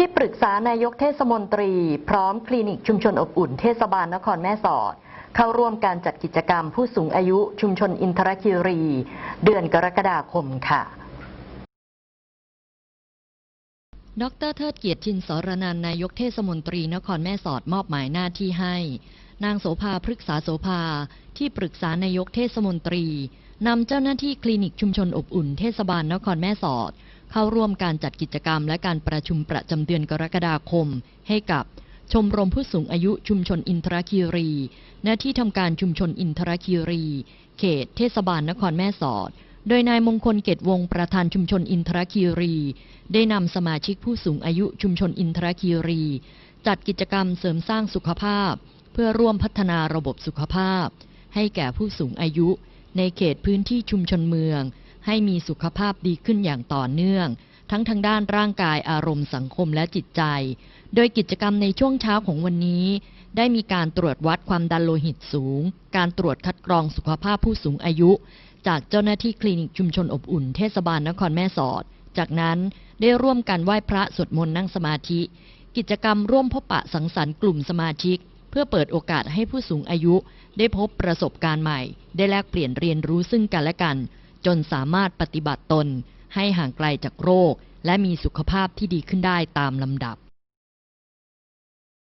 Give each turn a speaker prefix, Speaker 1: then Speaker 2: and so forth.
Speaker 1: ที่ปรึกษานายกเทศมนตรี พร้อมคลินิกชุมชนอบอุ่นเทศบาลนครแม่สอด เข้าร่วมการจัดกิจกรรมผู้สูงอายุชุมชนอินทรคิรี เดือนกรกฎาคมค่ะ
Speaker 2: ดรเทิดเกียรติชินสรนันนายกเทศมนตรีนครแม่สอดมอบหมายหน้าที่ให้ นางโสภาพฤกษาโสภา ที่ปรึกษานายกเทศมนตรีนำเจ้าหน้าที่คลินิกชุมชนอบอุ่นเทศบาลนครแม่สอด เข้าร่วมการจัดกิจกรรมและการประชุมประจำเดือนกรกฎาคม ให้กับชมรมผู้สูงอายุชุมชนอินทรคีรี หน้าที่ทำการชุมชนอินทรคีรี เขตเทศบาลนครแม่สอด โดยนายมงคลเกตวงศ์ประธานชุมชนอินทรคีรี ได้นำสมาชิกผู้สูงอายุชุมชนอินทรคีรี จัดกิจกรรมเสริมสร้างสุขภาพ เพื่อร่วมพัฒนาระบบสุขภาพ ให้แก่ผู้สูงอายุ ในเขตพื้นที่ชุมชนเมือง ให้มีสุขภาพดีขึ้นอย่างต่อเนื่อง ทั้งทางด้านร่างกายอารมณ์สังคมและจิตใจ โดยกิจกรรมในช่วงเช้าของวันนี้ ได้มีการตรวจวัดความดันโลหิตสูง การตรวจคัดกรองสุขภาพผู้สูงอายุ จากเจ้าหน้าที่คลินิกชุมชนอบอุ่นเทศบาลนครแม่สอด จากนั้นได้ร่วมกันไหว้พระสวดมนต์นั่งสมาธิ กิจกรรมร่วมพบปะสังสรรค์กลุ่มสมาชิก เพื่อเปิดโอกาสให้ผู้สูงอายุ ได้พบประสบการณ์ใหม่ ได้แลกเปลี่ยนเรียนรู้ซึ่งกันและกัน จนสามารถปฏิบัติตนให้ห่างไกลจากโรค และมีสุขภาพที่ดีขึ้นได้ตามลำดับ